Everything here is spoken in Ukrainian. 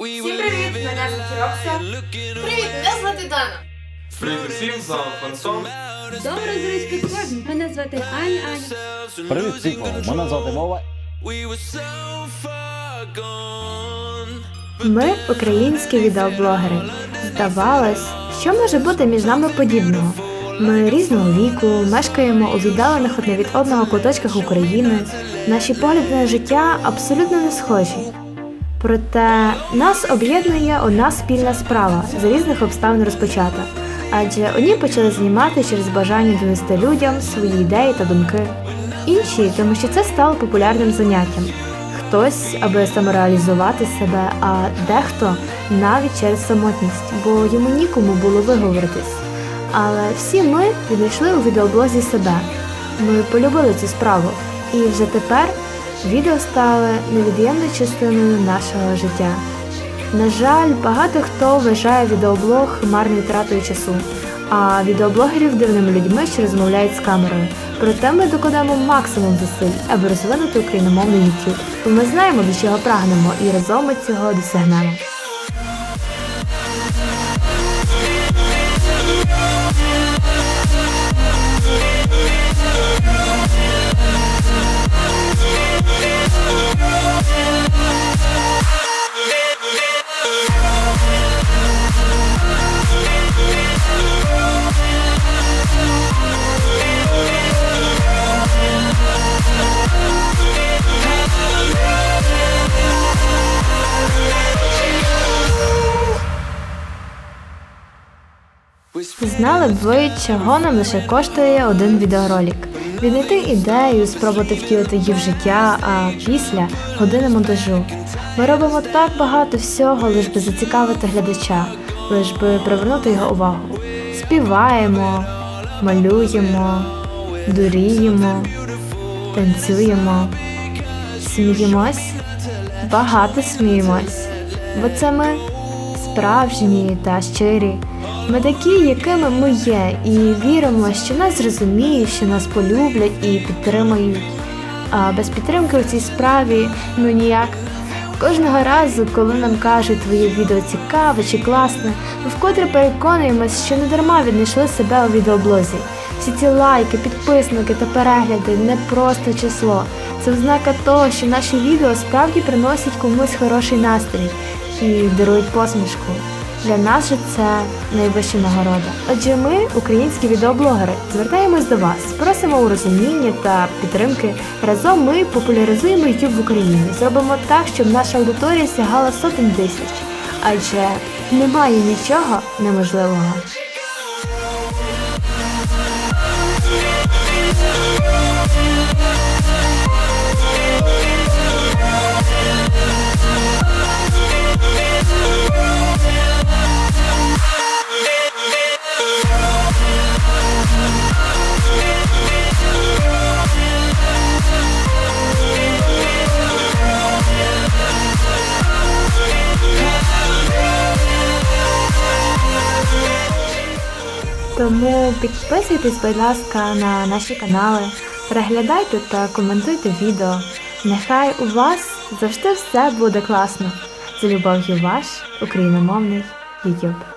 Всім привіт! Мене звати Рокса. Привіт, мене звати Дана. Привіт усім, з вами Фансон. Добре, зручки кожен. Мене звати Аня Аня. Привіт, Сіко. Мене звати Вова. Ми українські відеоблогери. Здавалось, що може бути між нами подібного. Ми різного віку, мешкаємо у віддалених одне від одного куточках України. Наші погляди на життя абсолютно не схожі. Проте нас об'єднує одна спільна справа з різних обставин розпочата. Адже одні почали знімати через бажання донести людям свої ідеї та думки. Інші, тому що це стало популярним заняттям. Хтось, аби самореалізувати себе, а дехто навіть через самотність, бо йому нікому було виговоритись. Але всі ми віднайшли у відеоблозі себе. Ми полюбили цю справу, і вже тепер відео стали невід'ємною частиною нашого життя. На жаль, багато хто вважає відеоблог марною тратою часу, а відеоблогерів дивними людьми, що розмовляють з камерою. Проте ми докладемо максимум зусиль, аби розвинути україномовний YouTube. Бо ми знаємо, до чого прагнемо, і разом ми цього досягнемо. Знали б ви, чого нам лише коштує один відеоролик. Віднайти ідею, спробувати втілити її в життя, а після години монтажу. Ми робимо так багато всього, лиш би зацікавити глядача, лиш би привернути його увагу. Співаємо, малюємо, дуріємо, танцюємо, сміємось, багато сміємось, бо це ми справжні та щирі. Ми такі, якими ми є, і віримо, що нас зрозуміють, що нас полюблять і підтримають. А без підтримки у цій справі ну ніяк. Кожного разу, коли нам кажуть, твоє відео цікаве чи класне, ми вкотре переконуємось, що не дарма віднайшли себе у відеоблозі. Всі ці лайки, підписники та перегляди не просто число. Це ознака того, що наші відео справді приносять комусь хороший настрій і дарують посмішку. Для нас же це найвища нагорода. Отже, ми, українські відеоблогери, звертаємось до вас, просимо у розуміння та підтримки. Разом ми популяризуємо YouTube в Україні. Зробимо так, щоб наша аудиторія сягала сотень тисяч. Адже немає нічого неможливого. Тому підписуйтесь, будь ласка, на наші канали, переглядайте та коментуйте відео. Нехай у вас завжди все буде класно. З любов'ю ваш україномовний YouTube.